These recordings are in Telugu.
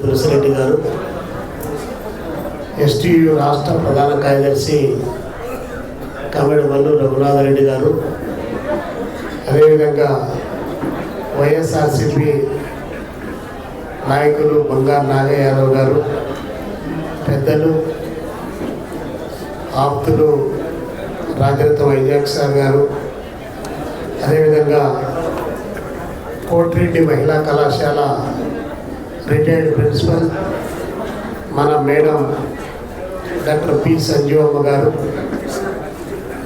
తులసిరెడ్డి గారు. ఎస్టీయు రాష్ట్ర ప్రధాన కార్యదర్శి కమిడిమల్లు రఘునాథరెడ్డి గారు. అదేవిధంగా వైఎస్ఆర్సిపి నాయకులు బంగారు నాగయ్య యాదవ్ గారు పెద్దలు ఆప్తులు రాజరత్న వైజాగ్ సార్ గారు. అదేవిధంగా కోటిరెడ్డి మహిళా కళాశాల రిటైర్డ్ ప్రిన్సిపల్ మన మేడం డాక్టర్ పి సంజీవమ్మ గారు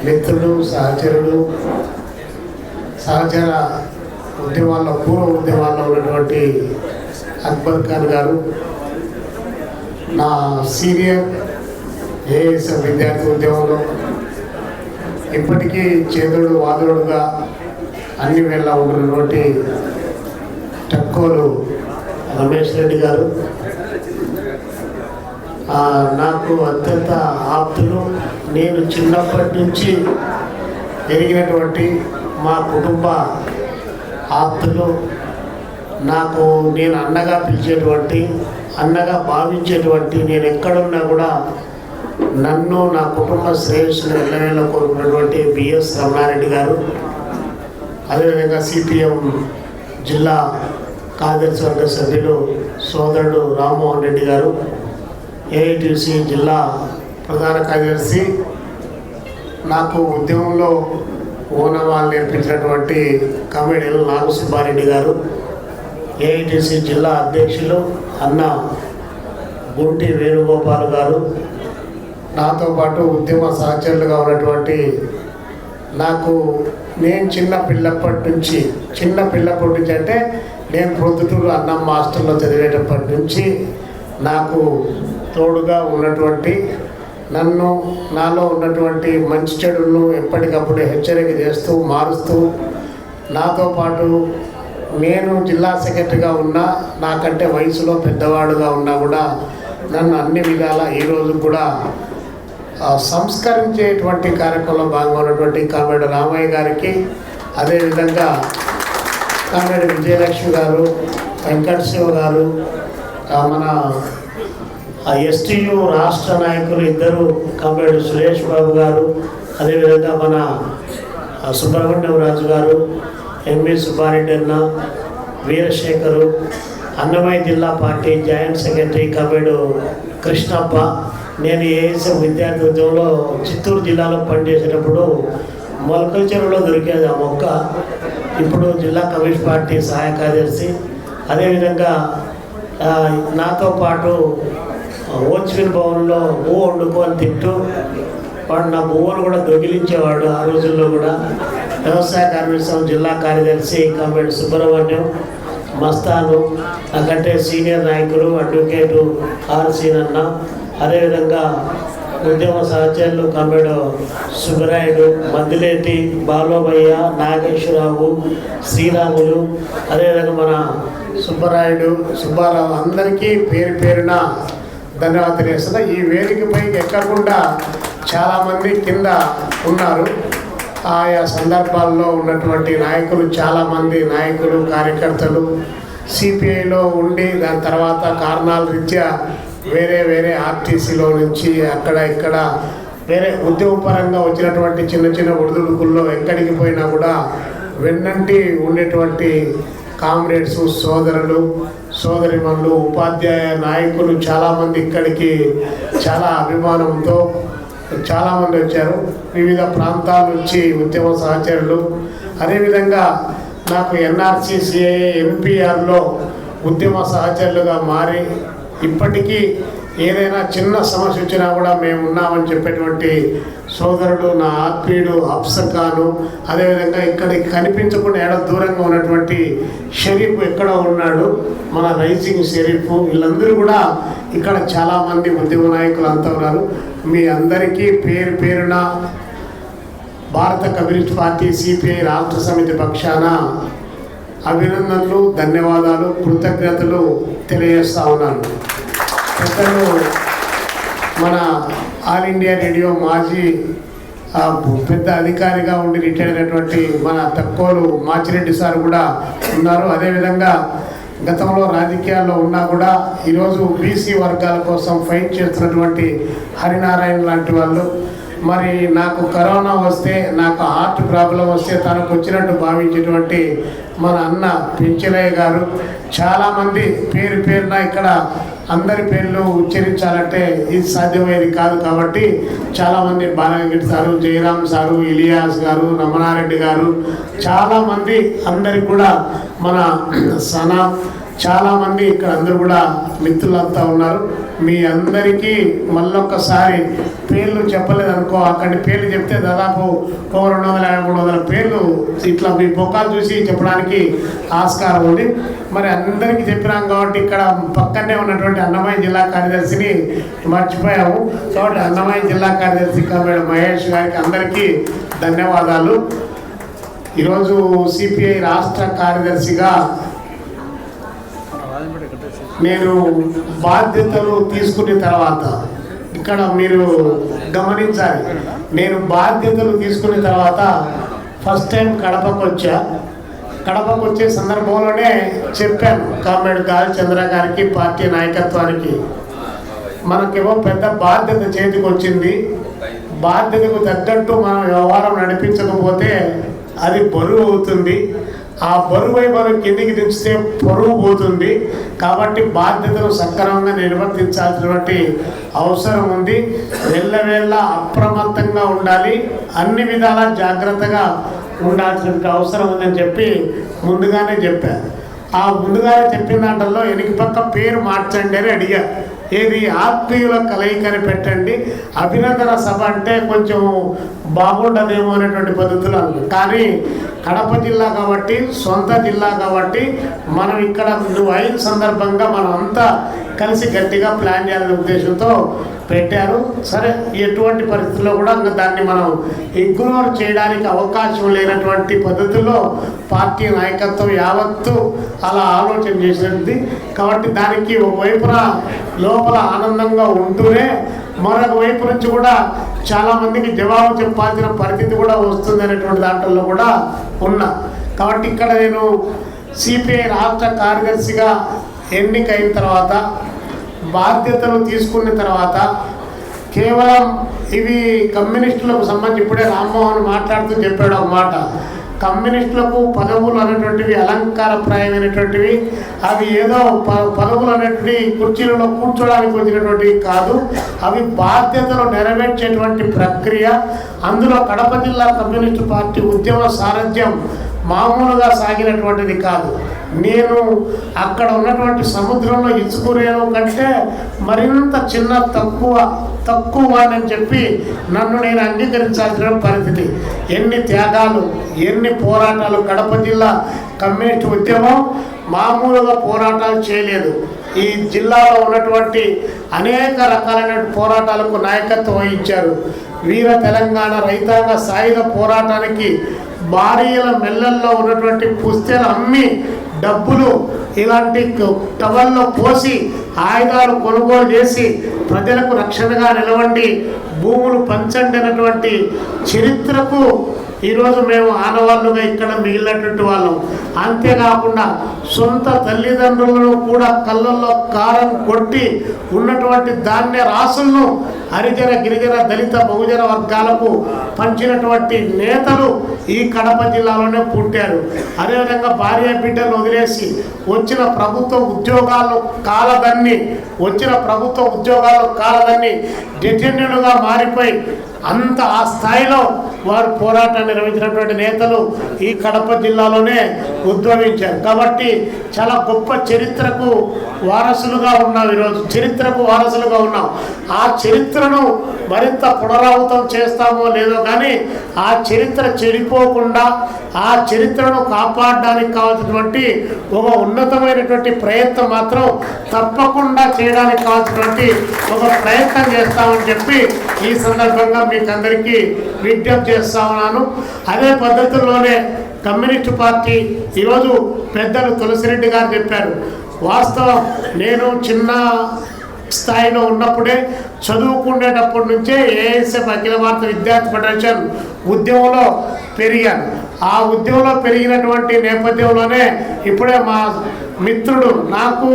మిత్రులు సహచరులు సహచర ఉద్యమాల్లో పూర్వ ఉద్యమాల్లో ఉన్నటువంటి అక్బర్ ఖాన్ గారు నా సీనియర్ ఏఎస్ విద్యార్థి ఉద్యమంలో ఇప్పటికీ చేదుడు వాదుడుగా అన్ని వేళ ఉన్నటువంటి టక్కోలు రమేష్ రెడ్డి గారు. నాకు అత్యంత ఆప్తులు. నేను చిన్నప్పటి నుంచి ఎరిగినటువంటి మా కుటుంబ ఆప్తులు. నాకు నేను అన్నగా పిలిచేటువంటి అన్నగా భావించేటువంటి నేను ఎక్కడున్నా కూడా నన్ను నా కుటుంబ శ్రేయస్సును ఎల్లవేళ కోరుకున్నటువంటి బిఎస్ రమణారెడ్డి గారు. అదేవిధంగా సిపిఎం జిల్లా కాంగ్రెస్ వర్గ సభ్యులు సోదరుడు రామ్మోహన్ రెడ్డి గారు ఏఐటిసి జిల్లా ప్రధాన కార్యదర్శి. నాకు ఉద్యమంలో ఓనవాళ్ళు నేర్పించినటువంటి కమిడీలు నాగసుబ్బారెడ్డి గారు ఏఐటిసి జిల్లా అధ్యక్షులు అన్న గుంటి వేణుగోపాల్ గారు. నాతో పాటు ఉద్యమ సహచరులుగా ఉన్నటువంటి నాకు నేను చిన్న పిల్లప్పటి నుంచి చిన్న పిల్లప్పటి నుంచి అంటే నేను ప్రొద్దుటూరు అన్నం మాస్టర్లో చదివేటప్పటి నుంచి నాకు తోడుగా ఉన్నటువంటి నన్ను నాలో ఉన్నటువంటి మంచి చెడులను ఎప్పటికప్పుడు హెచ్చరిక చేస్తూ మారుస్తూ నాతో పాటు నేను జిల్లా సెక్రటరీగా ఉన్నా నాకంటే వయసులో పెద్దవాడుగా ఉన్నా కూడా నన్ను అన్ని విధాల ఈరోజు కూడా సంస్కరించేటువంటి కార్యక్రమంలో భాగమైనటువంటి ఉన్నటువంటి కామెడ రామయ్య గారికి అదేవిధంగా కామెడ విజయలక్ష్మి గారు వెంకట శివ గారు ఆ, మన ఎస్టీయు రాష్ట్ర నాయకులు ఇద్దరు కామెడ సురేష్ బాబు గారు అదేవిధంగా మన సుబ్రహ్మణ్యం రాజు గారు ఎంవి సుబ్బారెడ్డి అన్న వీరశేఖరు అన్నమయ్య జిల్లా party joint secretary Kabedu Krishnappa నేను ఏఎస్ఎం విద్యార్థి ఉద్యమంలో చిత్తూరు జిల్లాలో పనిచేసేటప్పుడు మొలకల చెరువులో దొరికేది ఆ మొక్క. ఇప్పుడు జిల్లా కమ్యూనిస్ట్ పార్టీ సహాయ కార్యదర్శి. అదేవిధంగా నాతో పాటు ఓచ్విన్ భవన్లో ఓ వండుకొని తింటూ వాడు నా బువ్వను కూడా దొగిలించేవాడు ఆ రోజుల్లో కూడా. వ్యవసాయ కార్మిక సంఘం జిల్లా కార్యదర్శి కామెడి సుబ్రహ్మణ్యం మస్తాను నాకంటే సీనియర్ నాయకులు అడ్వకేటు ఆర్ సీనన్న అదేవిధంగా ఉద్యమ సహచరులు కమ్మెడు సుబ్బరాయుడు మద్దిలేటి బాలోబయ్య నాగేశ్వరరావు శ్రీరాములు అదేవిధంగా మన సుబ్బరాయుడు సుబ్బారావు అందరికీ పేరు పేరున ధన్యవాదాలు తెలియజేస్తున్నా. ఈ వేదికపై ఎక్కకుండా చాలామంది కింద ఉన్నారు. ఆయా సందర్భాల్లో ఉన్నటువంటి నాయకులు చాలామంది నాయకులు కార్యకర్తలు సిపిఐలో ఉండి దాని తర్వాత కారణాల రీత్యా వేరే వేరే ఆర్టీసీలో నుంచి అక్కడ ఇక్కడ వేరే ఉద్యోగపరంగా వచ్చినటువంటి చిన్న చిన్న ఒడిదుడుకుల్లో ఎక్కడికి పోయినా కూడా వెన్నంటి ఉండేటువంటి కామ్రేడ్స్ సోదరులు సోదరిమణులు ఉపాధ్యాయ నాయకులు చాలామంది ఇక్కడికి చాలా అభిమానంతో చాలామంది వచ్చారు. వివిధ ప్రాంతాల నుంచి ఉద్యమ సహచరులు. అదేవిధంగా నాకు ఎన్ఆర్సీసీఏ ఎంపీఆర్లో ఉద్యమ సహచరులుగా మారి ఇప్పటికీ ఏదైనా చిన్న సమస్య వచ్చినా కూడా మేము ఉన్నామని చెప్పేటువంటి సోదరుడు నా ఆత్మీయుడు అఫ్సర్ ఖాను. అదేవిధంగా ఇక్కడికి కనిపించకుండా ఏడ దూరంగా ఉన్నటువంటి షరీఫ్ ఎక్కడ ఉన్నాడు. మన రైజింగ్ షరీఫ్. వీళ్ళందరూ కూడా ఇక్కడ చాలామంది ఉద్యమ నాయకులు అంతా ఉన్నారు. మీ అందరికీ పేరు పేరున భారత కమ్యూనిస్ట్ పార్టీ సిపిఐ రాష్ట్ర సమితి పక్షాన అభినందనలు ధన్యవాదాలు కృతజ్ఞతలు తెలియజేస్తా ఉన్నాను. అతను మన ఆల్ ఇండియా రేడియో మాజీ పెద్ద అధికారిగా ఉండి రిటైర్ అయినటువంటి మన తక్కువలు మాచిరెడ్డి సార్ కూడా ఉన్నారు. అదేవిధంగా గతంలో రాజకీయాల్లో ఉన్నా కూడా ఈరోజు బీసీ వర్గాల కోసం ఫైట్ చేస్తున్నటువంటి హరినారాయణ లాంటి వాళ్ళు. మరి నాకు కరోనా వస్తే నాకు హార్ట్ ప్రాబ్లం వస్తే తనకు వచ్చినట్టు భావించేటువంటి మన అన్న పెంచలయ్య గారు. చాలామంది పేరు పేరున ఇక్కడ అందరి పేర్లు ఉచ్చరించాలంటే ఇది సాధ్యమయ్యేది కాదు కాబట్టి చాలామంది బాలగంగిటి సారు జయరామ్ సారు ఇలియాస్ గారు రమణారెడ్డి గారు చాలామంది అందరికి కూడా మన సనా చాలామంది ఇక్కడ అందరూ కూడా మిత్రులంతా ఉన్నారు. మీ అందరికీ మళ్ళొక్కసారి పేర్లు చెప్పలేదు అనుకో అక్కడి పేర్లు చెప్తే దాదాపు ఒక రెండు వందల యాభై మూడు వందల పేర్లు ఇట్లా మీ ముఖాలు చూసి చెప్పడానికి ఆస్కారం ఉంది. మరి అందరికీ చెప్పినాం కాబట్టి ఇక్కడ పక్కనే ఉన్నటువంటి అన్నమయ్య జిల్లా కార్యదర్శిని మర్చిపోయాము. కాబట్టి అన్నమయ్య జిల్లా కార్యదర్శి కమ్మేడు మహేష్ గారికి అందరికీ ధన్యవాదాలు. ఈరోజు సిపిఐ రాష్ట్ర కార్యదర్శిగా నేను బాధ్యతలు తీసుకున్న తర్వాత ఇక్కడ మీరు గమనించాలి. నేను బాధ్యతలు తీసుకున్న తర్వాత ఫస్ట్ టైం కడపకు వచ్చా. కడపకు వచ్చే సందర్భంలోనే చెప్పాను కామ్రేడ్ గాలి చంద్ర గారికి పార్టీ నాయకత్వానికి. మనకేమో పెద్ద బాధ్యత చేతికి వచ్చింది. బాధ్యతకు తగ్గట్టు మనం వ్యవహారం నడిపించకపోతే అది బరువు అవుతుంది. ఆ బరువై మనం కిందికి దించితే పొరుగు పోతుంది. కాబట్టి బాధ్యతను సక్రమంగా నిర్వర్తించాల్సినటువంటి అవసరం ఉంది. వెళ్ళవేళ్ళ అప్రమత్తంగా ఉండాలి. అన్ని విధాలా జాగ్రత్తగా ఉండాల్సిన అవసరం ఉందని చెప్పి ముందుగానే చెప్పాను ఆ ముందుగానే చెప్పిన దాంట్లో వెనుక పక్క పేరు మార్చండి అని అడిగా. ఏది ఆత్మీయుల కలయికని పెట్టండి. అభినందన సభ అంటే కొంచెం బాగుండదేమో అనేటువంటి పద్ధతులు అన్నారు కానీ కడప జిల్లా కాబట్టి సొంత జిల్లా కాబట్టి మనం ఇక్కడ నువ్వు అయిన సందర్భంగా మనం అంతా కలిసి గట్టిగా ప్లాన్ చేయాలనే ఉద్దేశంతో పెట్టారు. సరే ఎటువంటి పరిస్థితుల్లో కూడా ఇంకా దాన్ని మనం ఇగ్నోర్ చేయడానికి అవకాశం లేనటువంటి పద్ధతుల్లో పార్టీ నాయకత్వం యావత్తు అలా ఆలోచన చేసినది కాబట్టి దానికి ఒకవైపున లోపల ఆనందంగా ఉంటూనే మరొక వైపు నుంచి కూడా చాలామందికి జవాబు చెప్పాల్సిన పరిస్థితి కూడా వస్తుంది అనేటువంటి దాంట్లో కూడా ఉన్నా. కాబట్టి ఇక్కడ నేను సిపిఐ రాష్ట్ర కార్యదర్శిగా ఎన్నికైన తర్వాత బాధ్యతలు తీసుకున్న తర్వాత కేవలం ఇవి కమ్యూనిస్టులకు సంబంధించి ఇప్పుడే రామ్మోహన్ మాట్లాడుతూ చెప్పాడు ఒక మాట. కమ్యూనిస్టులకు పదవులు అనేటువంటివి అలంకారప్రాయమైనటువంటివి అవి ఏదో ప- పదవులు అనేటువంటి కుర్చీలలో కూర్చోడానికి వచ్చినటువంటివి కాదు. అవి బాధ్యతలు నెరవేర్చేటువంటి ప్రక్రియ. అందులో కడప జిల్లా కమ్యూనిస్టు పార్టీ ఉద్యమ సారథ్యం మామూలుగా సాగినటువంటిది కాదు. నేను అక్కడ ఉన్నటువంటి సముద్రంలో ఇసుకురేను కంటే మరింత చిన్న తక్కువ తక్కువ అని చెప్పి నన్ను నేను అంగీకరించాల్సిన పరిస్థితి. ఎన్ని త్యాగాలు ఎన్ని పోరాటాలు కడప జిల్లా కమ్యూనిస్ట్ ఉద్యమం మామూలుగా పోరాటాలు చేయలేదు. ఈ జిల్లాలో ఉన్నటువంటి అనేక రకాలైన పోరాటాలకు నాయకత్వం వహించారు. వీర తెలంగాణ రైతాంగ సాయుధ పోరాటానికి భార్యల మెల్లల్లో ఉన్నటువంటి పుస్తెలు అమ్మి డబ్బులు ఇలాంటి టవల్లో పోసి ఆయుధాలు కొనుగోలు చేసి ప్రజలకు రక్షణగా నిలవండి. భూములు పంచండి అన్నటువంటి చరిత్రకు ఈరోజు మేము ఆనవాళ్ళుగా ఇక్కడ మిగిలినటువంటి వాళ్ళం. అంతేకాకుండా సొంత తల్లిదండ్రులను కూడా కళ్ళల్లో కారం కొట్టి ఉన్నటువంటి ధాన్య రాసులను హరిజన గిరిజన దళిత బహుజన వర్గాలకు పంచినటువంటి నేతలు ఈ కడప జిల్లాలోనే పుట్టారు. అదేవిధంగా భార్య బిడ్డలు వదిలేసి వచ్చిన ప్రభుత్వ ఉద్యోగాలు కాలదన్ని వచ్చిన ప్రభుత్వ ఉద్యోగాలు కాలదన్ని డిటెన్యులుగా మారిపోయి అంత ఆ స్థాయిలో వారు పోరాటాన్ని నిర్వహించినటువంటి నేతలు ఈ కడప జిల్లాలోనే ఉద్భవించారు. కాబట్టి చాలా గొప్ప చరిత్రకు వారసులుగా ఉన్నాం ఈరోజు. చరిత్రకు వారసులుగా ఉన్నాం. ఆ చరిత్రను మరింత పునరావృతం చేస్తామో లేదో కానీ ఆ చరిత్ర చెడిపోకుండా ఆ చరిత్రను కాపాడడానికి కావాల్సినటువంటి ఒక ఉన్నతమైనటువంటి ప్రయత్నం మాత్రం తప్పకుండా చేయడానికి కావాల్సినటువంటి ఒక ప్రయత్నం చేస్తామని చెప్పి ఈ సందర్భంగా మీకు అందరికీ విజ్ఞప్తి చేస్తా ఉన్నాను. అదే పద్ధతుల్లోనే కమ్యూనిస్టు పార్టీ ఈరోజు పెద్దలు తులసిరెడ్డి గారు చెప్పారు. వాస్తవం నేను చిన్న స్థాయిలో ఉన్నప్పుడే చదువుకునేటప్పటి నుంచే ఏఎస్ఎఫ్ అఖిల భారత విద్యార్థి ఫెడరేషన్ ఉద్యమంలో పెరిగాను ఆ ఉద్యమంలో పెరిగినటువంటి నేపథ్యంలోనే ఇప్పుడే మా మిత్రుడు నాకు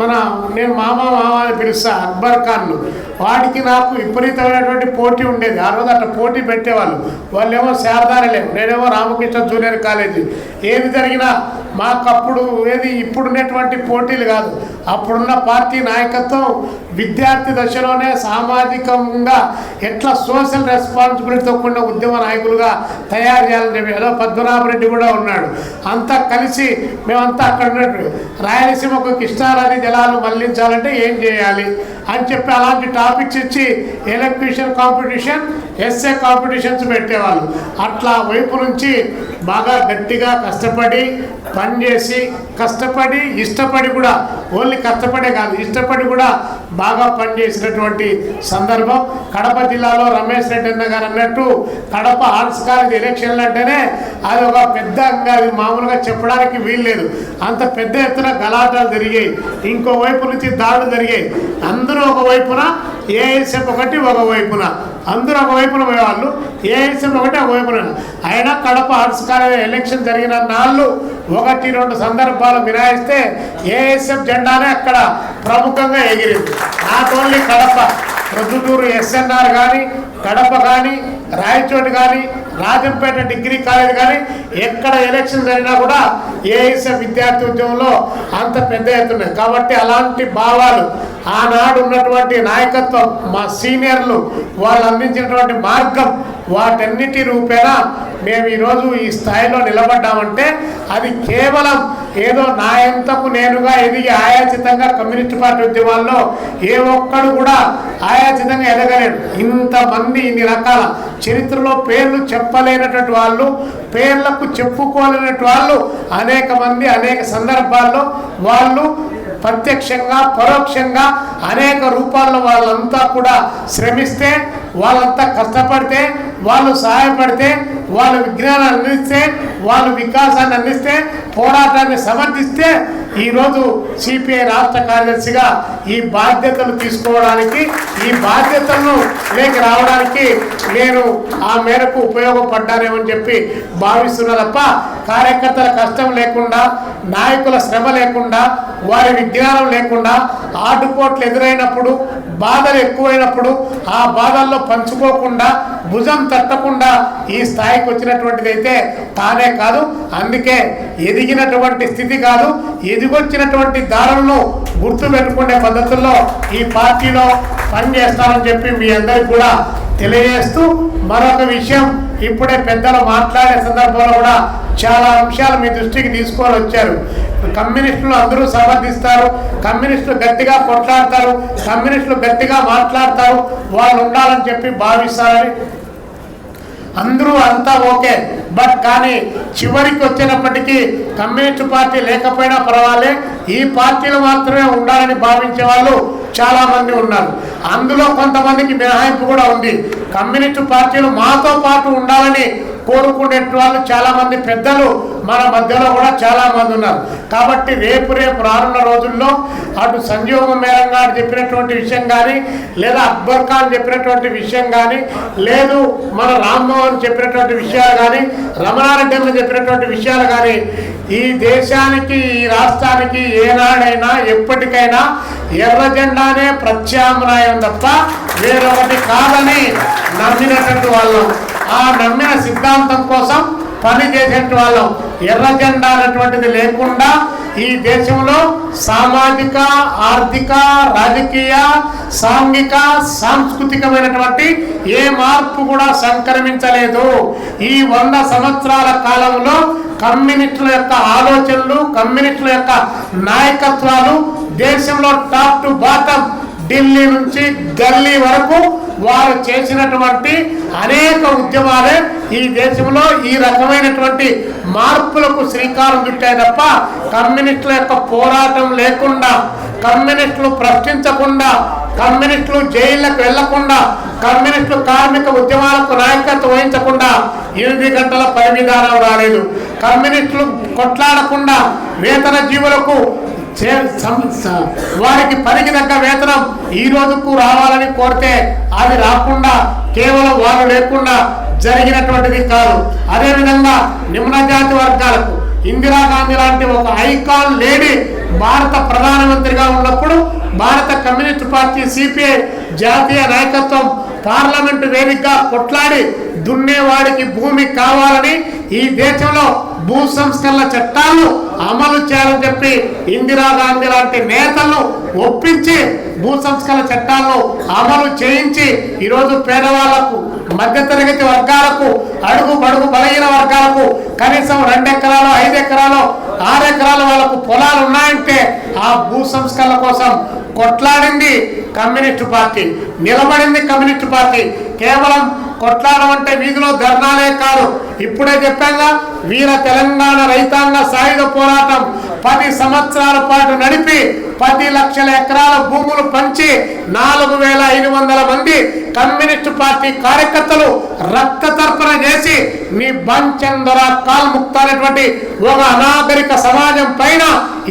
మన నేను మామ మామ అని పిలుస్తా అక్బర్ ఖాన్ను వాడికి నాకు విపరీతమైనటువంటి పోటీ ఉండేది. ఆ రోజు అట్లా పోటీ పెట్టేవాళ్ళు. వాళ్ళేమో శారదారలేము నేనేమో రామకృష్ణ జూనియర్ కాలేజీ. ఏది జరిగినా మాకు అప్పుడు ఏది ఇప్పుడున్నటువంటి పోటీలు కాదు. అప్పుడున్న పార్టీ నాయకత్వం విద్యార్థి దశలోనే సామాజికంగా ఎట్లా సోషల్ రెస్పాన్సిబిలిటీతో కూడిన ఉద్యమ నాయకులుగా తయారు చేయాలని చెప్పి ఏదో పద్మనాభరెడ్డి కూడా ఉన్నాడు. అంతా కలిసి మేమంతా అక్కడ ఉన్నట్టు రాయలసీమకు కృష్ణానది జలాలు మళ్ళించాలంటే ఏం చేయాలి అని చెప్పి అలాంటి టాపిక్స్ ఇచ్చి ఎలక్ట్రీషియన్ కాంపిటీషన్ ఎస్ఏ కాంపిటీషన్స్ పెట్టేవాళ్ళు. అట్లా వైపు నుంచి బాగా గట్టిగా కష్టపడి పనిచేసి కష్టపడి ఇష్టపడి కూడా ఓన్లీ కష్టపడే కాదు ఇష్టపడి కూడా బాగా పనిచేసినటువంటి సందర్భం. కడప జిల్లాలో రమేష్ రెడ్డి అన్న గారు అన్నట్టు కడప ఆర్ట్స్ కాలేజ్ ఎలక్షన్లు అంటేనే అది ఒక పెద్ద అది మామూలుగా చెప్పడానికి వీల్లేదు. అంత పెద్ద ఎత్తున గలాటాలు జరిగాయి. ఇంకో వైపు నుంచి దాడులు జరిగాయి. అందరూ ఒక వైపున ఏఎస్ఎఫ్ ఒకటి ఒక వైపున. అందరూ ఒకవైపున పోయేవాళ్ళు. ఏఎస్ఎఫ్ ఒకటి ఒక వైపున. అయినా కడప ఆర్ట్స్ కాలేజ్ ఎలక్షన్ జరిగిన నాళ్ళు ఒకటి రెండు సందర్భాలు మినాయిస్తే ఏఎస్ఎఫ్ జెండానే అక్కడ ప్రముఖంగా ఎగిరింది. Not only Kadapa. Proddatur SNR కానీ కడప కానీ రాయచోటి కానీ రాజంపేట డిగ్రీ కాలేజ్ కానీ ఎక్కడ ఎలక్షన్ జరిగినా కూడా ఏఎస్ఎఫ్ విద్యార్థి ఉద్యమంలో అంత పెద్ద ఎత్తున్నాయి కాబట్టి అలాంటి భావాలు ఆనాడు ఉన్నటువంటి నాయకత్వం మా సీనియర్లు వాళ్ళు అందించినటువంటి మార్గం వాటన్నిటి రూపేణా మేము ఈరోజు ఈ స్థాయిలో నిలబడ్డామంటే అది కేవలం ఏదో నా ఎంతకు నేనుగా ఎదిగి ఆయాచితంగా కమ్యూనిస్ట్ పార్టీ ఉద్యమాల్లో ఏ ఒక్కడు కూడా ఛాయాచితంగా ఎదగలేడు. ఇంతమంది ఇన్ని రకాల చరిత్రలో పేర్లు చెప్పలేనటువంటి వాళ్ళు పేర్లకు చెప్పుకోలేనటువంటి వాళ్ళు అనేక మంది అనేక సందర్భాల్లో వాళ్ళు ప్రత్యక్షంగా పరోక్షంగా అనేక రూపాల్లో వాళ్ళంతా కూడా శ్రమిస్తే వాళ్ళంతా కష్టపడితే వాళ్ళు సహాయపడితే వాళ్ళు విజ్ఞానాన్ని అందిస్తే వాళ్ళు వికాసాన్ని అందిస్తే పోరాటాన్ని సమర్థిస్తే ఈరోజు సిపిఐ రాష్ట్ర కార్యదర్శిగా ఈ బాధ్యతలు తీసుకోవడానికి ఈ బాధ్యతలను లేక రావడానికి నేను ఆ మేరకు ఉపయోగపడ్డానేమని చెప్పి భావిస్తున్నా తప్ప కార్యకర్తల కష్టం లేకుండా నాయకుల శ్రమ లేకుండా వారి జ్ఞానం లేకుండా ఆటుపోట్లు ఎదురైనప్పుడు బాధలు ఎక్కువైనప్పుడు ఆ బాధల్లో పంచుకోకుండా భుజం తట్టకుండా ఈ స్థాయికి వచ్చినటువంటిది అయితే తానే కాదు. అందుకే ఎదిగినటువంటి స్థితి కాదు. ఎదిగొచ్చినటువంటి దారులను గుర్తు పెట్టుకునే పద్ధతుల్లో ఈ పార్టీలో పనిచేస్తానని చెప్పి మీ అందరికి కూడా తెలియజేస్తూ మరొక విషయం ఇప్పుడే పెద్దలు మాట్లాడే సందర్భంలో కూడా చాలా అంశాలు మీ దృష్టికి తీసుకొని వచ్చారు. కమ్యూనిస్టులు అందరూ సమర్థిస్తారు కమ్యూనిస్టులు గట్టిగా కొట్లాడతారు కమ్యూనిస్టులు గట్టిగా మాట్లాడతారు వాళ్ళు ఉండాలని చెప్పి భావిస్తారని. అందరూ అంతా ఓకే. బట్ కానీ చివరికి వచ్చినప్పటికీ కమ్యూనిస్ట్ పార్టీ లేకపోయినా పర్వాలే ఈ పార్టీలు మాత్రమే ఉండాలని భావించే వాళ్ళు చాలా మంది ఉన్నారు. అందులో కొంతమందికి మినహాయింపు కూడా ఉంది. కమ్యూనిస్ట్ పార్టీలు మాతో పాటు ఉండాలని కోరుకునే వాళ్ళు చాలా మంది పెద్దలు మన మధ్యలో కూడా చాలా మంది ఉన్నారు. కాబట్టి రేపు రేపు రానున్న రోజుల్లో అటు సంజీవ మేరం గారు చెప్పినటువంటి విషయం కానీ లేదా అక్బర్ ఖాన్ చెప్పినటువంటి విషయం కానీ లేదు మన రామ్మోహన్ చెప్పినటువంటి విషయాలు కానీ రమణారెడ్డి చెప్పినటువంటి విషయాలు కానీ ఈ దేశానికి ఈ రాష్ట్రానికి ఏనాడైనా ఎప్పటికైనా ఎర్ర జెండానే ప్రత్యామ్నాయం తప్ప వేరొకటి కాదని నమ్మినటువంటి వాళ్ళం. ఆ నమ్మిన సిద్ధాంతం కోసం పని చేసేటువంటి వాళ్ళం. ఎర్ర జెండా అనేటువంటిది లేకుండా ఈ దేశంలో సామాజిక ఆర్థిక రాజకీయ సాంఘిక సాంస్కృతికమైనటువంటి ఏ మార్పు కూడా సంక్రమించలేదు. ఈ వంద సంవత్సరాల కాలంలో కమ్యూనిస్టుల యొక్క ఆలోచనలు కమ్యూనిస్టుల యొక్క నాయకత్వాలు దేశంలో టాప్ టు బాటం ఢిల్లీ నుంచి గల్లీ వరకు వారు చేసినటువంటి అనేక ఉద్యమాలే ఈ దేశంలో ఈ రకమైనటువంటి మార్పులకు శ్రీకారం చుట్టాయి తప్ప కమ్యూనిస్టుల యొక్క పోరాటం లేకుండా కమ్యూనిస్టులు ప్రశ్నించకుండా కమ్యూనిస్టులు జైళ్ళకు వెళ్ళకుండా కమ్యూనిస్టు కార్మిక ఉద్యమాలకు నాయకత్వం వహించకుండా ఎనిమిది గంటల పై విధానం రాలేదు. కమ్యూనిస్టులు కొట్లాడకుండా వేతన జీవులకు వారికి పనికి తగ్గ వేతనం ఈ రోజుకు రావాలని కోరితే అది రాకుండా కేవలం వారు లేకుండా జరిగినటువంటిది కాదు. అదేవిధంగా నిమ్న జాతి వర్గాలకు ఇందిరాగాంధీ లాంటి ఒక ఐకాన్ లేడీ భారత ప్రధానమంత్రిగా ఉన్నప్పుడు భారత కమ్యూనిస్ట్ పార్టీ సిపిఐ జాతీయ నాయకత్వం పార్లమెంటు వేదికగా కొట్లాడి దున్నేవాడికి భూమి కావాలని ఈ దేశంలో భూ సంస్కరణ చట్టాలను అమలు చేయాలని చెప్పి ఇందిరాగాంధీ లాంటి నేతలను ఒప్పించి భూ సంస్కరణ చట్టాలను అమలు చేయించి ఈరోజు పేదవాళ్ళకు మధ్యతరగతి వర్గాలకు అడుగు బడుగు బలహీన వర్గాలకు కనీసం రెండు ఎకరాలు ఐదు ఎకరాలు ఆరు ఎకరాలు వాళ్ళకు పొలాలు ఉన్నాయంటే ఆ భూ సంస్కరణ కోసం కొట్లాడింది కమ్యూనిస్టు పార్టీ నిలబడింది కమ్యూనిస్టు పార్టీ. కేవలం కొట్లాడడం అంటే వీధిలో ధర్నాలే కాదు. ఇప్పుడే చెప్పాగా వీర తెలంగాణ రైతాంగ సాయుధ పోరాటం పది సంవత్సరాల పాటు నడిపి పది లక్షల ఎకరాల భూములు పంచి నాలుగు వేల ఐదు వందల మంది కమ్యూనిస్టు పార్టీ కార్యకర్తలు రక్త తర్పణ చేసి మీ బంచందర కాల్ముక్త అనేటువంటి ఒక అనాగరిక సమాజం పైన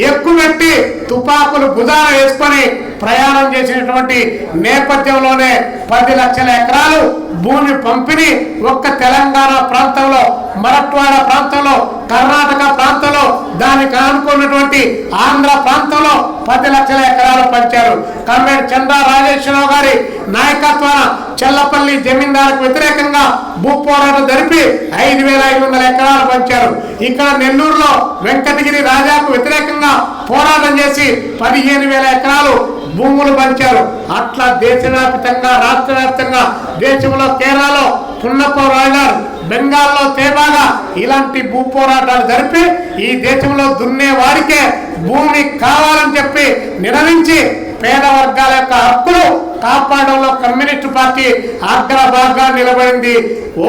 ఎక్కువెట్టి తుపాకులు బుధాన వేసుకొని ప్రయాణం చేసినటువంటి నేపథ్యంలోనే పది లక్షల ఎకరాలు భూమి పంపిణీ ఒక్క తెలంగాణ ప్రాంతంలో మరట్వాడ ప్రాంతంలో కర్ణాటక ప్రాంతంలో దానికి ఆనుకున్నటువంటి ఆంధ్ర ప్రాంతంలో పది లక్షల ఎకరాలు పంచారు. కమ్రేడ్ చంద్ర రాజేశ్వరరావు గారి నాయకత్వాన చెల్లపల్లి జమీందారుకు వ్యతిరేకంగా భూ పోరాటం జరిపి ఐదు వేల ఐదు వందల ఎకరాలు పంచారు. ఇక్కడ నెల్లూరులో వెంకటగిరి రాజాకు వ్యతిరేకంగా పోరాటం చేసి పదిహేను వేల ఎకరాలు భూములు పంచారు. అట్లా దేశవ్యాప్తంగా రాష్ట్ర వ్యాప్తంగా దేశంలో కేరళలో పున్నప్ప రాయడారు బెంగాల్లో తేబాగా ఇలాంటి భూ పోరాటాలు జరిపి ఈ దేశంలో దున్నే వారికే భూమి కావాలని చెప్పి నిర్వహించి పేద వర్గాల యొక్క హక్కులు కాపాడంలో కమ్యూనిస్ట్ పార్టీ అగ్రభాగా నిలబడింది.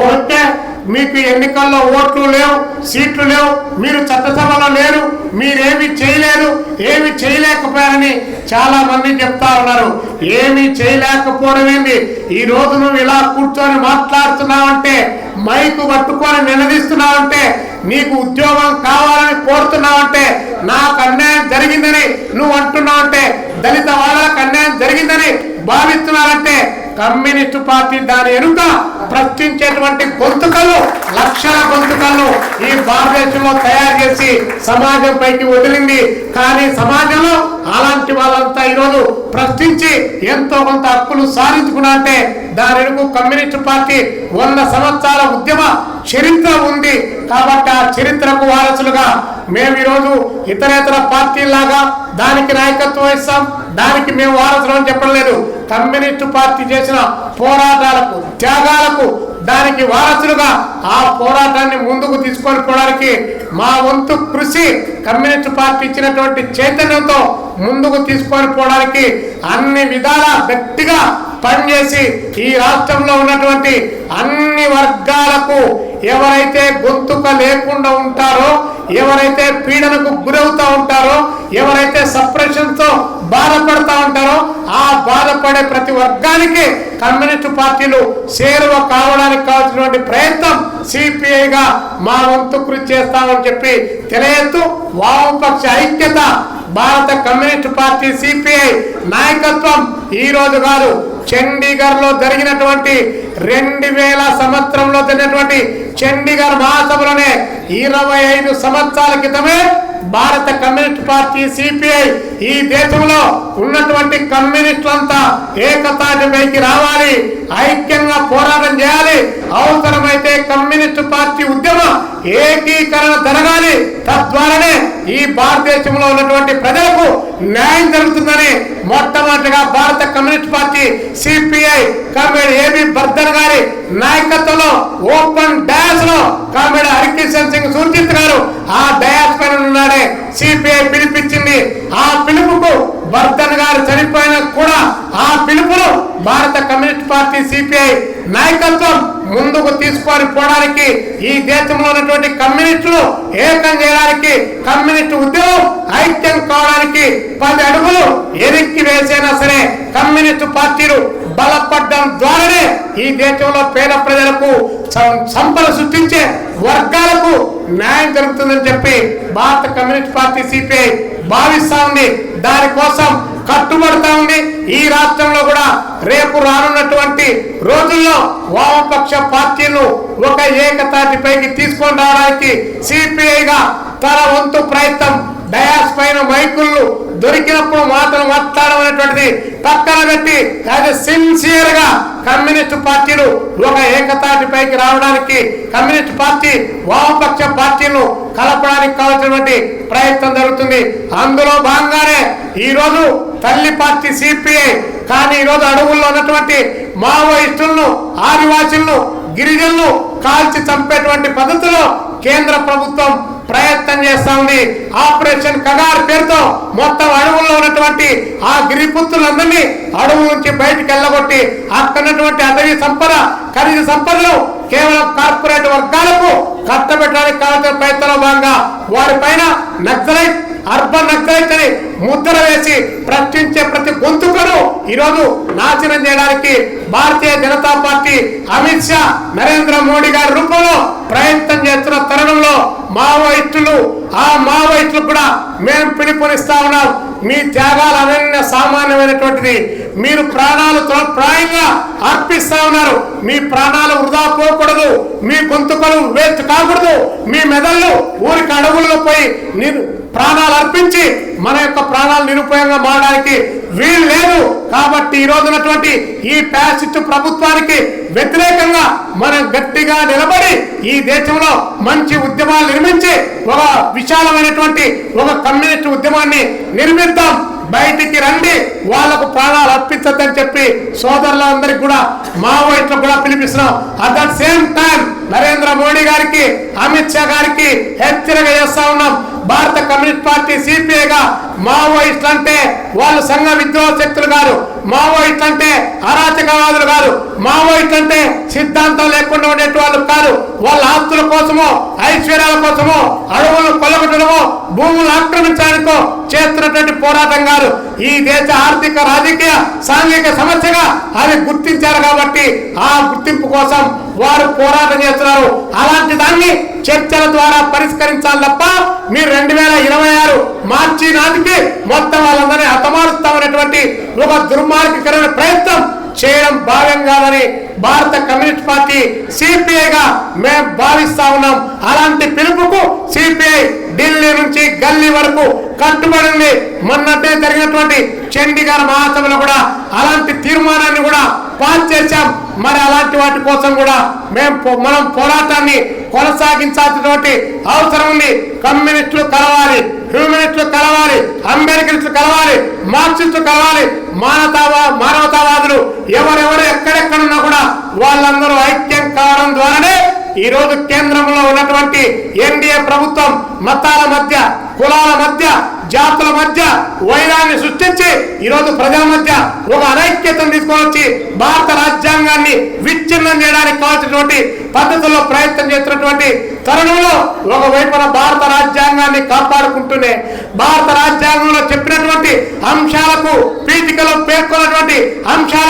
ఓటే మీకు ఎన్నికల్లో ఓట్లు లేవు సీట్లు లేవు మీరు చట్టసభలో లేరు మీరేమి చేయలేరు ఏమి చేయలేకపోయారని చాలా మంది చెప్తా ఉన్నారు. ఏమి చేయలేకపోవడమేంది? ఈ రోజు నువ్వు ఇలా కూర్చొని మాట్లాడుతున్నావంటే మైకు పట్టుకొని నిలదీస్తున్నావంటే నీకు ఉద్యోగం కావాలని కోరుతున్నావంటే నాకు అన్యాయం జరిగిందని నువ్వు అంటున్నావంటే దళిత వాళ్ళకు అన్యాయం జరిగిందని భావిస్తున్నావంటే కమ్యూనిస్టు పార్టీ దాని వెనుక ప్రశ్నించేటువంటి గొంతుకలు లక్షల గొంతుకలు ఈ భారతదేశంలో తయారు చేసి సమాజం పైకి వదిలింది. కానీ సమాజంలో అలాంటి వాళ్ళంతా ఈరోజు ప్రశ్నించి ఎంతో కొంత హక్కులు సాధించుకున్నారంటే దాని ఎరుకు కమ్యూనిస్టు పార్టీ వంద సంవత్సరాల ఉద్యమ చరిత్ర ఉంది. కాబట్టి ఆ చరిత్రకు వారసులుగా మేము ఈరోజు ఇతరేతర పార్టీలాగా దానికి నాయకత్వం ఇస్తాం దానికి మేము వారసులు అని చెప్పడం లేదు కమ్యూనిస్టు పార్టీ చేసిన పోరాటాలకు త్యాగాలకు దానికి వారసులుగా ఆ పోరాటాన్ని ముందుకు తీసుకొని పోవడానికి మా వంతు కృషి కమ్యూనిస్ట్ పార్టీ ఇచ్చినటువంటి చైతన్యంతో ముందుకు తీసుకొని పోవడానికి అన్ని విధాల గట్టిగా పనిచేసి ఈ రాష్ట్రంలో ఉన్నటువంటి అన్ని వర్గాలకు ఎవరైతే గొంతుక లేకుండా ఉంటారో ఎవరైతే పీడనకు గురవుతా ఉంటారో ఎవరైతే సప్రెషన్తో బాధపడతా ఉంటారో ఆ బాధపడే ప్రతి వర్గానికి కమ్యూనిస్ట్ పార్టీలు చేరువ కావడానికి కావాల్సినటువంటి ప్రయత్నం సిపిఐగా మా వంతు కృషి చేస్తామని చెప్పి తెలియజేస్తూ వామపక్ష ఐక్యత భారత కమ్యూనిస్టు పార్టీ సిపిఐ నాయకత్వం ఈ రోజు కాదు చండీగఢ్లో జరిగినటువంటి రెండు వేల సంవత్సరంలో జరిగినటువంటి చండీగఢ్ మహాసభలోనే ఇరవై ఐదు సంవత్సరాల క్రితమే భారత కమ్యూనిస్ట్ పార్టీ సిపిఐ ఈ దేశంలో ఉన్నటువంటి కమ్యూనిస్టులంతా ఏకతాటిపైకి రావాలి ఐక్యంగా పోరాటం చేయాలి. అవసరమైతే ఏకీకరణ జరగాలి. తద్వారానే ఈ భారతదేశంలో ఉన్నటువంటి ప్రజలకు న్యాయం జరుగుతుందని మొట్టమొదటిగా భారత communist party CPI comrade A B Bardhan గారి నాయకత్వంలో ఓపెన్ డాష్లో కామ్రేడ్ హరికిషన్ సింగ్ సూచిత్ గారు ఆ డయాస్ పైన ఉన్నాడే. సిపిఐ పిలిపించింది. ఆ పిలుపుకు వర్ధన్ గారు చనిపోయినా కూడా ఆ పిలుపును భారత కమ్యూనిస్ట్ పార్టీ సిపిఐ నాయకత్వం ముందుకు తీసుకొని పోవడానికి ఈ దేశంలో ఉన్నటువంటి కమ్యూనిస్టులు ఏకం చేయడానికి కమ్యూనిస్ట్ ఉద్యమం ఐక్యం కావడానికి పది అడుగులు ఎరిక్కి వేసైనా సరే కమ్యూనిస్ట్ పార్టీలు బలపడడం ద్వారానే ఈ దేశంలో పేద ప్రజలకు సం- సంపద సృష్టించే వర్గాలకు న్యాయం జరుగుతుందని చెప్పి భారత కమ్యూనిస్ట్ పార్టీ సిపిఐ భావిస్తా ఉంది. దానికోసం కట్టుబడతా ఉంది. ఈ రాష్ట్రంలో కూడా రేపు రానున్నటువంటి రోజుల్లో వామపక్ష పార్టీలు ఒక ఏకతాటిపైకి తీసుకొని రావడానికి సిపిఐగా తన వంతు ప్రయత్నం డయాస్ పైన మైకులు దొరికినప్పుడు మాటలు మాట్లాడడం అనేటువంటిది పక్కన పెట్టి అది సిన్సియర్గా కమ్యూనిస్ట్ పార్టీలు ఒక ఏకతాటిపైకి రావడానికి కమ్యూనిస్ట్ పార్టీ వామపక్ష పార్టీలను కలపడానికి కావాల్సినటువంటి ప్రయత్నం జరుగుతుంది. అందులో భాగంగానే ఈ రోజు తల్లి పార్టీ సిపిఐ కానీ ఈ రోజు అడవుల్లో ఉన్నటువంటి మావోయిస్టులను ఆదివాసులను గిరిజనులు కాల్చి చంపేటువంటి పద్ధతిలో కేంద్ర ప్రభుత్వం ప్రయత్నం చేస్తా ఉంది ఆపరేషన్ కగార్ పేరుతో మొత్తం అడవుల్లో ఉన్నటువంటి ఆ గిరిపుత్రులందరినీ అడవు నుంచి బయటికి వెళ్ళగొట్టి అక్కడ ఉన్నటువంటి అటవీ సంపద ఖనిజ సంపదలు కేవలం కార్పొరేట్ వర్గాలకు కట్టబెట్టడానికి కావాల్సిన ప్రయత్నంలో భాగంగా వారి పైన నక్సలైట్ అర్బన్ నక్సలైట్ ముద్ర వేసి ప్రశ్నించే ప్రతి గొంతుకను ఈరోజు నాశనం చేయడానికి భారతీయ జనతా పార్టీ అమిత్ షా నరేంద్ర మోడీ గారి రూపంలో ప్రయత్నం చేస్తున్న తరుణంలో మావోయిస్టులు ఆ మావోయిస్టులు కూడా మేము పిలుపునిస్తా ఉన్నాం. మీ త్యాగాలు అనన్య సామాన్యమైనటువంటిది. మీరు ప్రాణాలు ప్రాయంగా అర్పిస్తా ఉన్నారు. మీ ప్రాణాలు వృధా పోకూడదు. మీ గొంతుకలు వేస్ట్ కాకూడదు. మీ మెదళ్ళు ఊరికి అడవుల్లో పోయి నిర్ ప్రాణాలు అర్పించి మన యొక్క ప్రాణాలు నిరుపయోగంగా మారడానికి వీలు లేదు. కాబట్టి ఈ రోజు ఉన్నటువంటి ఈ ప్యాసిస్ట్ ప్రభుత్వానికి వ్యతిరేకంగా మనం గట్టిగా నిలబడి ఈ దేశంలో మంచి ఉద్యమాలు నిర్మించి ఒక విశాలమైనటువంటి ఒక కమ్యూనిస్ట్ ఉద్యమాన్ని నిర్మిద్దాం. బయటికి రండి. వాళ్ళకు ప్రాణాలు అర్పించద్దని చెప్పి సోదరులందరికీ కూడా మావోయిస్టులకు కూడా పిలిపిస్తున్నాం. At the same time Narendra Modi గారికి అమిత్ షా గారికి హెచ్చరిక చేస్తా ఉన్నాం. భారత కమ్యూనిస్ట్ పార్టీ సిపిఐగా మావోయిస్టులు అంటే వాళ్ళు సంఘ విద్రోహ శక్తులు కాదు. మావోయిస్టులు అంటే అరాచకవాదులు కాదు. మావోయిస్టులు అంటే సిద్ధాంతం లేకుండా ఉండే వాళ్ళు కాదు. వాళ్ళ ఆస్తుల కోసమో ఐశ్వర్యాల కోసమో అడవులను కొలగొట్టడమో భూములు ఆక్రమించడానికో చేస్తున్నటువంటి పోరాటం కాదు. ఈ దేశ ఆర్థిక రాజకీయ సాంఘిక సమస్యగా అవి గుర్తించారు కాబట్టి ఆ గుర్తింపు కోసం వారు పోరాటం చేస్తున్నారు. అలాంటి దాన్ని చర్చల ద్వారా పరిష్కరించాలి తప్ప మీరు రెండు వేల ఇరవై ఆరు మార్చి నాటికి మొత్తం వాళ్ళందరినీ హతమారుస్తామనేటువంటి ఒక దుర్మార్గకరమైన ప్రయత్నం చేయడం భావ్యం కాదని భారత కమ్యూనిస్ట్ పార్టీ సిపిఐగా మేము భావిస్తా ఉన్నాం. అలాంటి పిలుపుకు సిపిఐ ఢిల్లీ నుంచి గల్లీ వరకు కట్టుబడింది. మొన్నటే జరిగినటువంటి చండీగఢ్ మహాసభలో కూడా అలాంటి తీర్మానాన్ని కూడా పాస్ చేశాం మరి అలాంటి వాటి కోసం కూడా మేము మనం పోరాటాన్ని కొనసాగించాల్సినటువంటి అవసరం ఉంది. కమ్యూనిస్టులు కలవాలి హ్యూమనిస్టులు కలవాలి అంబేద్కరిస్టులు కలవాలి మార్క్సిస్టులు కలవాలి. మానవతావా మానవతావాదులు ఎవరెవరు ఎక్కడెక్కడున్నా కూడా వాళ్ళందరూ ఐక్యం కావడం ద్వారానే ఈ రోజు కేంద్రంలో ఉన్నటువంటి ఎన్డీఏ ప్రభుత్వం మతాల మధ్య కులాల మధ్య జాతుల మధ్య వైరాన్ని సృష్టించి ఈ రోజు ప్రజల మధ్య ఒక అనైక్యతను తీసుకొని భారత రాజ్యాంగాన్ని విచ్ఛిన్నం చేయడానికి కావాల్సినటువంటి పద్ధతుల్లో ప్రయత్నం చేస్తున్నటువంటి తరుణంలో ఒకవైపున భారత రాజ్యాంగాన్ని కాపాడుకుంటూనే భారత రాజ్యాంగంలో చెప్పినటువంటి అంశాలకు పీఠికలో పేర్కొన్నటువంటి అంశాలు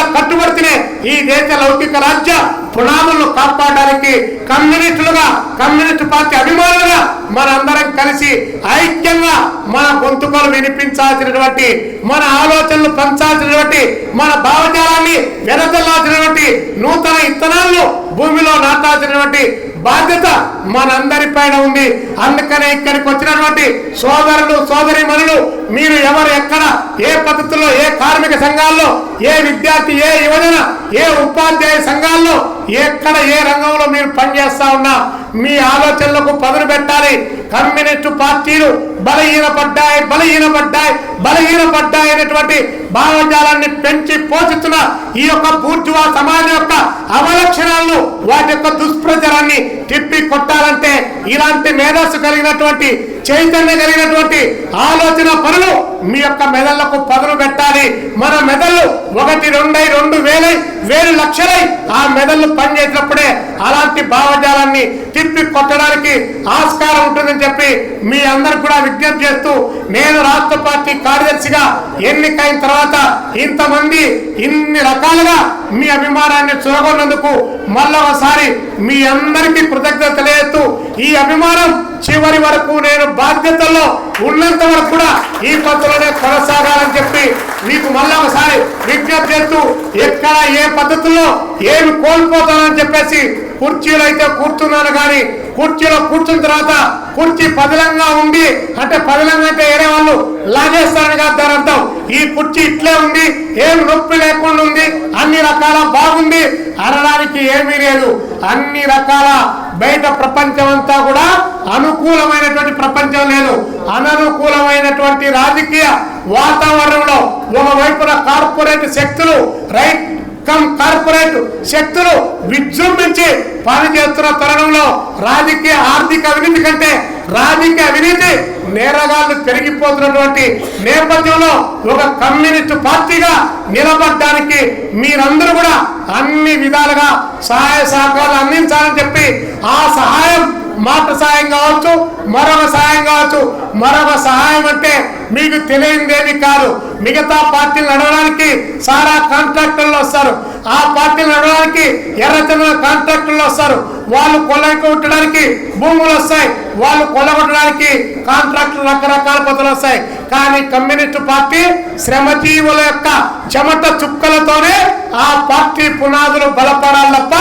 ఈ దేశ లౌకిక రాజ్య పునాదులు కాపాడడానికి కమ్యూనిస్టులుగా కమ్యూనిస్ట్ పార్టీ అభిమానులుగా మనందరం కలిసి ఐక్యంగా మన గొంతుకలు వినిపించాల్సినటువంటి మన ఆలోచనలు పంచాల్సినటువంటి మన భావజాలాన్ని వెదజల్లాల్సినటువంటి నూతన ఇత్తనాలను భూమిలో నాటాల్సినటువంటి బాధ్యత మనందరి పైన ఉంది. అందుకనే ఇక్కడికి వచ్చినటువంటి సోదరులు సోదరి మనులు మీరు ఎవరు ఎక్కడ ఏ పద్ధతుల్లో ఏ కార్మిక సంఘాల్లో ఏ విద్యార్థి ఏ యువజన ఏ ఉపాధ్యాయ సంఘాల్లో ఎక్కడ ఏ రంగంలో మీరు పనిచేస్తా ఉన్నా మీ ఆలోచనలకు పదును పెట్టాలి. కమ్యూనిస్టు పార్టీలు బలహీనపడ్డాయి బలహీనపడ్డాయి బలహీనపడ్డాయి అనేటువంటి భావజాలాన్ని పెంచి పోషిస్తున్న ఈ యొక్క బూర్జువా సమాజం యొక్క అవలక్షణాలను వాటి యొక్క దుష్ప్రచారాన్ని తిప్పి కొట్టాలంటే ఇలాంటి మేధస్సు కలిగినటువంటి చైతన్యం కలిగినటువంటి ఆలోచన పనులు మీ యొక్క మెదళ్ళకు పదును పెట్టాలి. మన మెదళ్ళు ఒకటి రెండై రెండు వేలై వేలు లక్షలై ఆ మెదళ్ళు పనిచేసినప్పుడే అలాంటి భావజాలాన్ని తిప్పి కొట్టడానికి ఆస్కారం ఉంటుందని చెప్పి మీ అందరికి కూడా విజ్ఞప్తి చేస్తూ నేను రాష్ట్ర పార్టీ కార్యదర్శిగా ఎన్నికైన తర్వాత ఇంతమంది ఇన్ని రకాలుగా మీ అభిమానాన్ని చూరగొన్నందుకు మళ్ళొకసారి మీ అందరికీ కృతజ్ఞత తెలియజేస్తూ ఈ అభిమానం చివరి వరకు నేను బాధ్యతల్లో ఉన్నంత వరకు కూడా ఈ పద్ధతిలోనే కొనసాగాలని చెప్పి మీకు మళ్ళొకసారి విజ్ఞప్తి చేస్తూ ఎక్కడ ఏ పద్ధతుల్లో ఏమి కోల్పోతానని చెప్పేసి కుర్చీలో అయితే కూర్చున్నాను కానీ కుర్చీలో కూర్చున్న తర్వాత కుర్చీ పదిలంగా ఉంది అంటే పదిలంగా అంటే వేరే వాళ్ళు లాగేస్తారని కాదు దాని అర్థం. ఈ కుర్చీ ఇట్లే ఉంది ఏం నొప్పి లేకుండా ఉంది అన్ని రకాల బాగుంది అనడానికి ఏమీ లేదు. అన్ని రకాల బయట ప్రపంచం అంతా కూడా అనుకూలమైనటువంటి ప్రపంచం లేదు. అననుకూలమైనటువంటి రాజకీయ వాతావరణంలో ఒకవైపున కార్పొరేట్ శక్తులు రైట్ కమ్ కార్పొరేట్ శక్తులు విజృంభించి పనిచేస్తున్న తరుణంలో రాజకీయ ఆర్థిక అవినీతి కంటే రాజకీయ అవినీతి నేరగాళ్ళు పెరిగిపోతున్నటువంటి నేపథ్యంలో ఒక కమ్యూనిస్ట్ పార్టీగా నిలబడడానికి మీరందరూ కూడా అన్ని విధాలుగా సహాయ సహకారాలు అందించాలని చెప్పి ఆ సహాయం మాట సహాయం కావచ్చు మరొక సహాయం కావచ్చు. మరొక సహాయం అంటే మీకు తెలియనిదేమి కాదు. మిగతా పార్టీలు నడవడానికి సారా కాంట్రాక్టర్లు వస్తారు. ఆ పార్టీలు నడవడానికి ఎర్రచంద్ర కాంట్రాక్టర్లు వస్తారు. వాళ్ళు కొల్లగొట్టడానికి భూములు వస్తాయి. వాళ్ళు కొల్లగొట్టడానికి కాంట్రాక్టులు రకరకాల పద్ధతులు వస్తాయి. కానీ కమ్యూనిస్ట్ పార్టీ శ్రమజీవుల యొక్క చెమట చుక్కలతోనే ఆ పార్టీ పునాదులు బలపడాలి తప్ప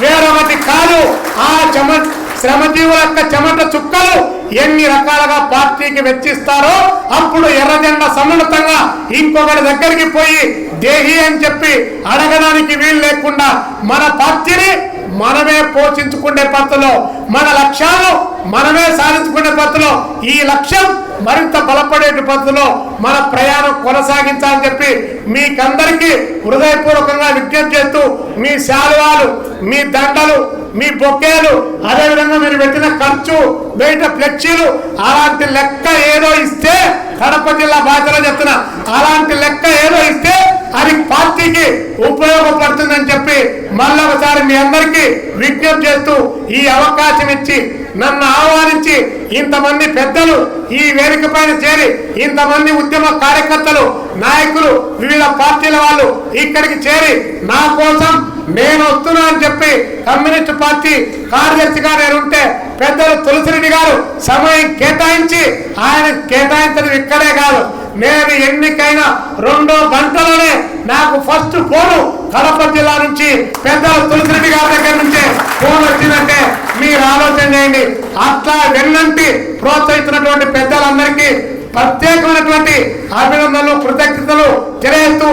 వేరొకటి కాదు. ఆ చెమట శ్రమజీవుల యొక్క చెమట చుక్కలు ఎన్ని రకాలుగా పార్టీకి వెచ్చిస్తారో అప్పుడు ఎర్రజెండ సమున్నతంగా ఇంకొకటి దగ్గరికి పోయి దేహి అని చెప్పి అడగడానికి వీలు లేకుండా మన పార్టీని మనమే పోషించుకునే పత్రలో మన లక్ష్యాలు మనమే సాధించుకునే పత్రలో ఈ లక్ష్యం మరింత బలపడే పద్ధతిలో మన ప్రయాణం కొనసాగించాలని చెప్పి మీకందరికీ హృదయపూర్వకంగా విజ్ఞప్తి చేస్తూ మీ శాలువాలు మీ దండలు మీ బొకేలు అదేవిధంగా మీరు పెట్టిన ఖర్చు బయట ఫ్లెక్సీలు అలాంటి లెక్క ఏదో ఇస్తే కడప జిల్లా బాధ్యత చెప్తున్నా. అలాంటి లెక్క ఏదో ఇస్తే అది పార్టీకి ఉపయోగపడుతుందని చెప్పి మళ్ళీ ఒకసారి మీ అందరికీ విజ్ఞప్తి చేస్తూ ఈ అవకాశం ఇచ్చి నన్ను ఆహ్వానించి ఇంతమంది పెద్దలు ఈ వేదిక పైన చేరి ఇంతమంది ఉద్యమ కార్యకర్తలు నాయకులు వివిధ పార్టీల వాళ్ళు ఇక్కడికి చేరి నా కోసం నేను వస్తున్నా అని చెప్పి కమ్యూనిస్ట్ పార్టీ కార్యదర్శిగా నేను ఉంటే పెద్దలు తులసిరెడ్డి గారు సమయం కేటాయించి ఆయన కేటాయించడం ఇక్కడే కాదు. నేను ఎన్నికైన రెండో గంటలోనే నాకు ఫస్ట్ ఫోను కడప జిల్లా నుంచి పెద్దలు తులసిరెడ్డి గారి దగ్గర నుంచే ఫోన్ వచ్చిందంటే మీరు ఆలోచన చేయండి. అట్లా వెన్నంటి ప్రోత్సహిస్తున్నటువంటి పెద్దలందరికీ ప్రత్యేకమైనటువంటి అభినందనలు కృతజ్ఞతలు తెలియస్తూ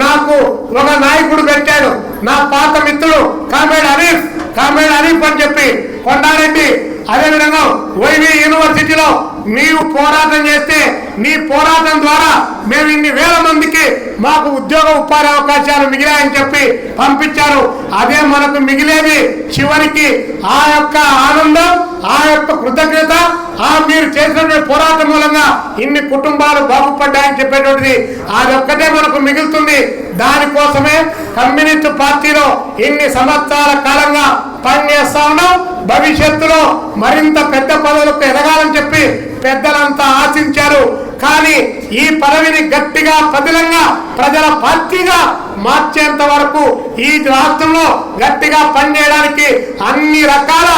నాకు ఒక నాయకుడు పెట్టాడు. నా పాత మిత్రుడు కామేడ్ హరీఫ్ కామేడ్ హరీఫ్ అని చెప్పి కొండారెడ్డి అదేవిధంగా వైవి యూనివర్సిటీలో నీవు పోరాటం చేస్తే నీ పోరాటం ద్వారా మేము ఇన్ని వేల మందికి మాకు ఉద్యోగ ఉపాధి అవకాశాలు మిగిలాయని చెప్పి పంపించారు. అదే మనకు మిగిలేది చివరికి ఆ యొక్క ఆనందం ఆ యొక్క కృతజ్ఞత ఆ మీరు చేసినటువంటి పోరాటం మూలంగా ఇన్ని కుటుంబాలు బాగుపడ్డాయని చెప్పేటువంటిది. అదొక్కటే మనకు మిగులుతుంది. దానికోసమే కమ్యూనిస్ట్ పార్టీలో ఇన్ని సంవత్సరాల కాలంగా పనిచేస్తా ఉన్నాం భవిష్యత్తులో మరింత పెద్ద పదవులకు ఎదగాలని చెప్పి పెద్దలంతా ఆశించారు. కానీ ఈ పదవిని గట్టిగా పదిలంగా ప్రజల పార్టీగా మార్చేంత వరకు ఈ రాష్ట్రంలో గట్టిగా పనిచేయడానికి అన్ని రకాల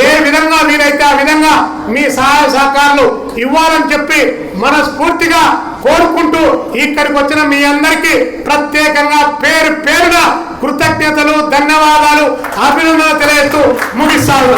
ఏ విధంగా వీలైతే ఆ విధంగా మీ సహాయ సహకారాలు ఇవ్వాలని చెప్పి మనస్ఫూర్తిగా కోరుకుంటూ ఇక్కడికి వచ్చిన మీ అందరికీ ప్రత్యేకంగా పేరు పేరుగా కృతజ్ఞతలు ధన్యవాదాలు అభినందనలు తెలియజేస్తూ ముగిస్తాను